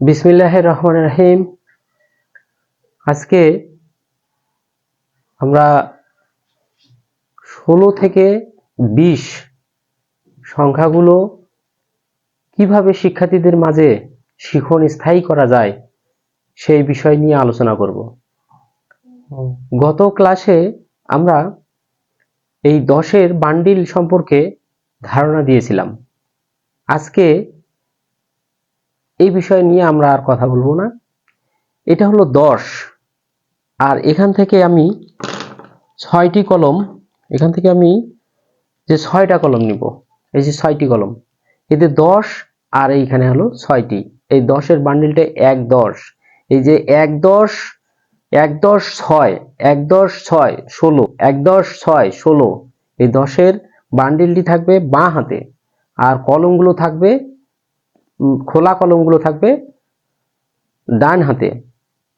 বিসমিল্লাহ রহমান রহিম। আজকে আমরা ষোলো থেকে বিশ সংখ্যাগুলো কীভাবে শিক্ষার্থীদের মাঝে শিখন স্থায়ী করা যায় সেই বিষয় নিয়ে আলোচনা করব। গত ক্লাসে আমরা এই দশের বান্ডিল সম্পর্কে ধারণা দিয়েছিলাম। আজকে এই বিষয় নিয়ে আমরা আর কথা বলব না। এটা হলো দশ। আর এখান থেকে আমি ছয়টি কলম, এখান থেকে আমি যে ছয়টা কলম নিব, এই যে ছয়টি কলম এতে দশ আর এইখানে হলো ছয়টি। এই দশের বান্ডিলটা এক দশ। এই যে এক দশ এক দশ ছয়, এক দশ ছয় ষোলো, এক দশ ছয় ষোলো, এই দশের বান্ডিলটি থাকবে বাঁ হাতে। আর কলমগুলো থাকবে খোলা কলমগুলো থাকবে ডান হাতে।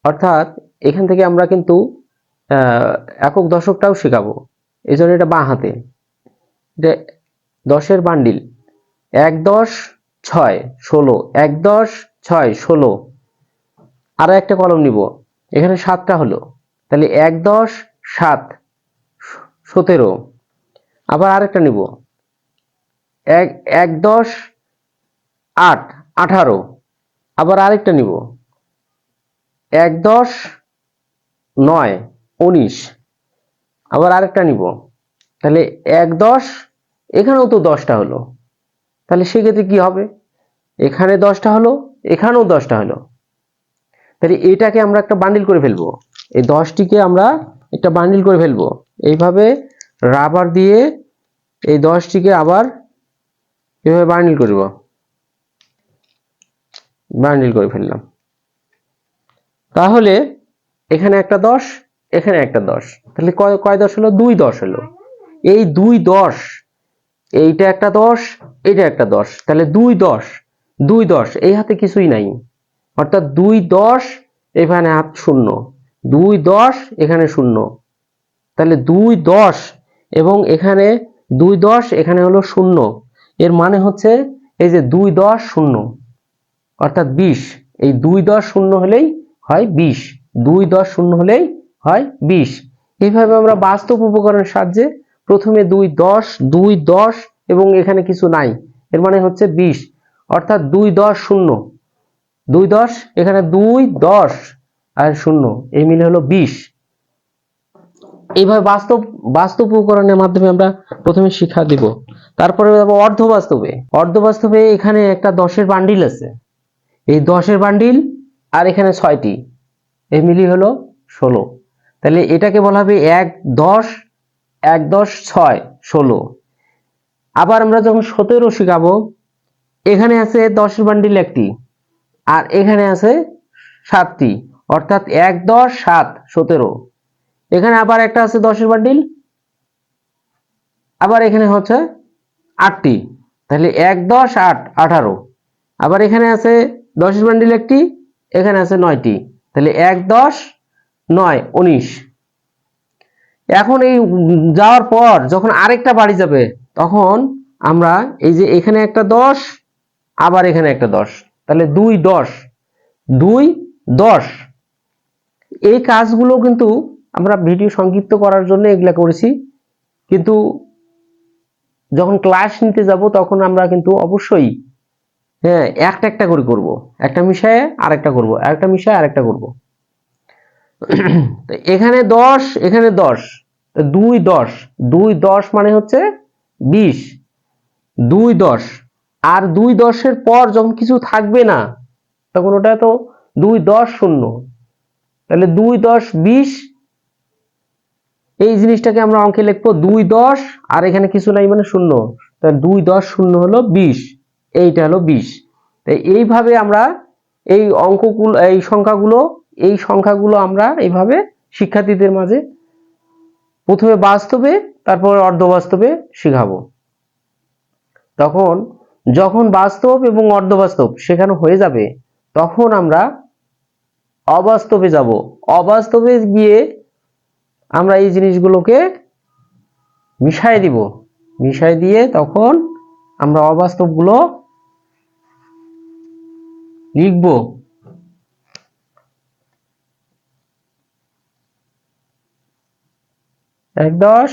অর্থাৎ এখান থেকে আমরা কিন্তু একক দশকটাও শেখাবো। এই জন্য এটা বাঁ হাতে। দশের বান্ডিল, এক দশ ছয় ষোলো, এক দশ ছয় ষোলো। আরও একটা কলম নিব। এখানে সাতটা হলো। তাহলে এক দশ সাত সতেরো। আবার আরেকটা নিব। এক এক দশ আট, আঠারো। আবার আরেকটা নিব। এক, দশ, নয়, উনিশ। আবার আরেকটা নিব। তাহলে এক, দশ, এখানেও তো দশটা হলো। তাহলে সেক্ষেত্রে কি হবে? এখানে দশটা হলো, এখানেও দশটা হলো। তাহলে এটাকে আমরা একটা বান্ডিল করে ফেলব। এই দশটিকে আমরা একটা বান্ডিল করে ফেলব। এইভাবে রাবার দিয়ে এই দশটিকে আবার এভাবে বান্ডিল করব। বান্ডিল করে ফেললাম। তাহলে এখানে একটা দশ, এখানে একটা দশ। তাহলে কয় কয় দশ হলো? দুই দশ হলো। এই দুই দশ, এইটা একটা দশ এটা একটা দশ। তাহলে দুই দশ দুই দশ, এই হাতে কিছুই নাই। অর্থাৎ দুই দশ, এখানে হাত শূন্য। দুই দশ, এখানে শূন্য। তাহলে দুই দশ এবং এখানে দুই দশ, এখানে হলো শূন্য। এর মানে হচ্ছে এই যে দুই দশ, শূন্য। অর্থাৎ বিশ। এই দুই দশ শূন্য হলেই হয় বিশ। দুই দশ শূন্য হলেই হয় বিশ। এইভাবে আমরা বাস্তব উপকরণের সাহায্যে প্রথমে দুই দশ দুই দশ এবং এখানে কিছু নাই। এর মানে হচ্ছে বিশ। অর্থাৎ দুই দশ শূন্য। দুই দশ, এখানে দুই দশ আর শূন্য। এই মিলে হলো বিশ। এইভাবে বাস্তব বাস্তব উপকরণের মাধ্যমে আমরা প্রথমে শিক্ষা দিব। তারপরে যাব অর্ধ বাস্তবে অর্ধ বাস্তবে এখানে একটা দশের বান্ডিল আছে। এই দশের বান্ডিল আর এখানে ছয়টি। এই মিলি হলো ষোলো। তাহলে এটাকে বলা হবে এক দশ এক দশ ছয়, ষোলো। আবার আমরা যখন সতেরো শিখাবো, এখানে আছে দশের বান্ডিল একটি আর এখানে আছে সাতটি। অর্থাৎ এক দশ সাত সতেরো। এখানে আবার একটা আছে দশের বান্ডিল। আবার এখানে হচ্ছে আটটি। তাহলে এক দশ আট আঠারো। আবার এখানে আছে দশের বান্ডিল একটি, এখানে আছে নয়টি। তাহলে এক, দশ, নয়, উনিশ। এখন এই যাওয়ার পর যখন আরেকটা বাড়ি যাবে, তখন আমরা এই যে এখানে একটা দশ, আবার এখানে একটা দশ। তাহলে দুই, দশ। দুই, দশ। এই কাজগুলো কিন্তু আমরা ভিডিও সংক্ষিপ্ত করার জন্য এগুলা করেছি। কিন্তু যখন ক্লাস নিতে যাব, তখন আমরা কিন্তু অবশ্যই হ্যাঁ একটা একটা করে করব। একটা মিশায় আরেকটা করব, আরেকটা মিশায় আরেকটা করব। এখানে দশ এখানে দশ দুই দশ দুই দশ মানে হচ্ছে বিশ। দুই দশ, আর দুই দশের পর যখন কিছু থাকবে না, তখন ওটা তো দুই দশ শূন্য। তাহলে দুই দশ বিশ, এই জিনিসটাকে আমরা অঙ্কে লিখব দুই দশ, আর এখানে কিছু নাই মানে শূন্য। তাহলে দুই দশ শূন্য হলো বিশ। এইটা হলো বিশ। তাই এইভাবে আমরা এই অঙ্কগুলো, এই সংখ্যাগুলো এই সংখ্যাগুলো আমরা এইভাবে শিক্ষার্থীদের মাঝে প্রথমে বাস্তবে, তারপর অর্ধবাস্তবে শেখাবো। তখন যখন বাস্তব এবং অর্ধবাস্তব শেখানো হয়ে যাবে, তখন আমরা অবাস্তবে যাব। অবাস্তবে গিয়ে আমরা এই জিনিসগুলোকে মিশাই দিব। মিশাই দিয়ে তখন আমরা অবাস্তবগুলো লিখব। এক দশ।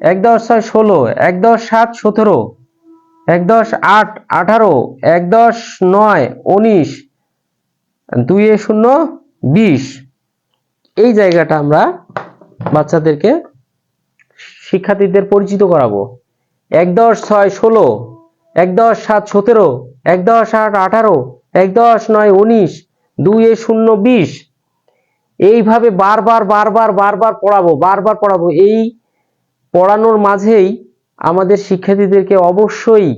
এক দশ ছয় ষোলো। এক দশ সাত সতেরো। এক দশ আট আঠারো। এক দশ নয় উনিশ। দুই শূন্য বিশ। এই জায়গাটা আমরা বাচ্চাদেরকে শিক্ষার্থীদের পরিচিত করাবো। এক দশ ছয় ষোলো, এক দশ সাত সতেরো, এক দশ আট আঠারো, এক দশ নয় উনিশ, দুই এ শূন্য বিশ। এইভাবে বারবার বারবার বারবার পড়াবো বারবার পড়াবো। এই পড়ানোর মাঝেই আমাদের শিক্ষার্থীদেরকে অবশ্যই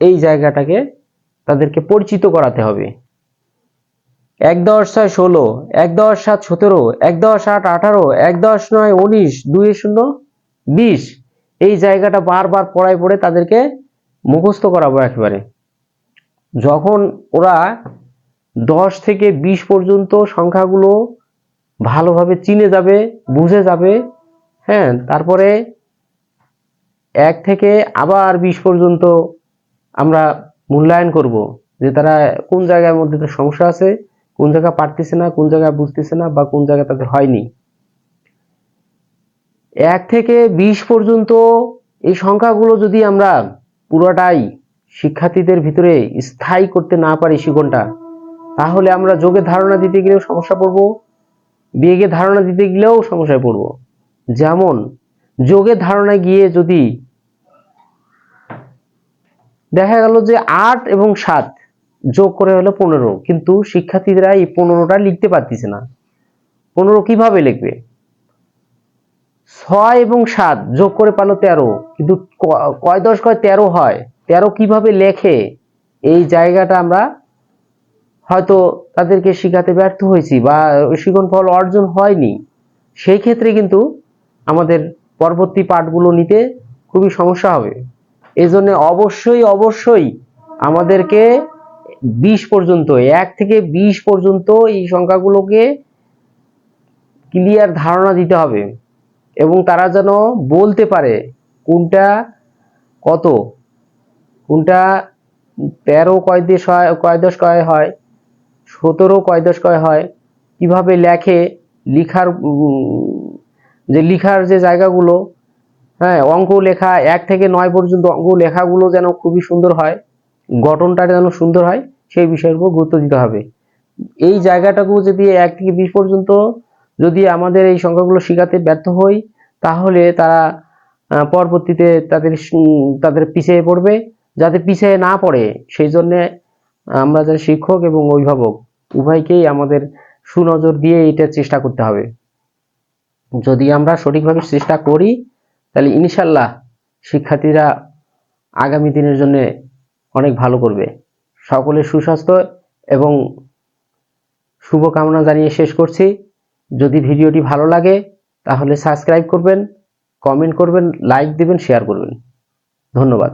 এই জায়গাটাকে তাদেরকে পরিচিত করাতে হবে। এক দশ ছয় ষোলো, এক দশ সাত সতেরো, এক দশ আট আঠারো, এক দশ নয় উনিশ, দুই শূন্য বিশ এই জায়গাটা বারবার পড়ায় পড়ে তাদেরকে মুখস্থ করাবো একেবারে। যখন ওরা দশ থেকে বিশ পর্যন্ত সংখ্যাগুলো ভালোভাবে চিনে যাবে, বুঝে যাবে হ্যাঁ তারপরে এক থেকে আবার বিশ পর্যন্ত আমরা মূল্যায়ন করব যে তারা কোন জায়গার মধ্যে সমস্যা আছে, কোন জায়গা পারতেছে না, কোন জায়গায় বুঝতেছে না বা কোন জায়গায় তাদের হয়নি। এক থেকে বিশ পর্যন্ত এই সংখ্যাগুলো যদি আমরা পুরোটাই শিক্ষার্থীদের ভিতরে স্থায়ী করতে না পারি শিকনটা, তাহলে আমরা যোগের ধারণা দিতে গেলেও সমস্যা পড়ব বিয়োগের ধারণা দিতে গেলেও সমস্যায় পড়ব। যেমন যোগের ধারণা গিয়ে যদি দেখা গেল যে আট এবং সাত যোগ করে হলো পনেরো, কিন্তু শিক্ষার্থীরা এই পনেরোটা লিখতে পারতেছে না। পনেরো কীভাবে লিখবে? ছয় এবং সাত যোগ করে পালো তেরো। কিন্তু কয় দশ কয় তেরো হয়। তেরো কীভাবে লেখে? এই জায়গাটা আমরা হয়তো তাদেরকে শেখাতে ব্যর্থ হয়েছি বা শিখন ফল অর্জন হয়নি। সেই ক্ষেত্রে কিন্তু আমাদের পরবর্তী পাঠগুলো নিতে খুবই সমস্যা হবে। এই জন্য অবশ্যই অবশ্যই আমাদেরকে বিশ পর্যন্ত, এক থেকে বিশ পর্যন্ত এই সংখ্যাগুলোকে ক্লিয়ার ধারণা দিতে হবে। এবং তারা যেন বলতে পারে কোনটা কত, কোনটা তেরো কয় দেশ হয় কয় দশ কয় হয়, সতেরো কয় দশ কয় হয়, কীভাবে লেখে, লিখার যে লিখার যে জায়গাগুলো হ্যাঁ অঙ্ক লেখা, এক থেকে নয় পর্যন্ত অঙ্ক লেখাগুলো যেন খুবই সুন্দর হয়, গঠনটা যেন সুন্দর হয়, সেই বিষয়ের উপর গুরুত্ব দিতে হবে। এই জায়গাটাকেও যদি এক থেকে বিশ পর্যন্ত যদি আমাদের এই সংখ্যাগুলো শেখাতে ব্যর্থ হই, তাহলে তারা পরবর্তীতে তাদের তাদের পিছিয়ে পড়বে। যাতে পিছিয়ে না পড়ে, সেই জন্যে আমরা যারা শিক্ষক এবং অভিভাবক, উভয়কেই আমাদের সুনজর দিয়ে এটা চেষ্টা করতে হবে। যদি আমরা সঠিকভাবে চেষ্টা করি, তাহলে ইনশাল্লাহ শিক্ষার্থীরা আগামী দিনের জন্য অনেক ভালো করবে। সকলের সুস্বাস্থ্য এবং শুভকামনা জানিয়ে শেষ করছি। যদি ভিডিওটি ভালো লাগে তাহলে সাবস্ক্রাইব করবেন কমেন্ট করবেন লাইক দিবেন শেয়ার করবেন। ধন্যবাদ।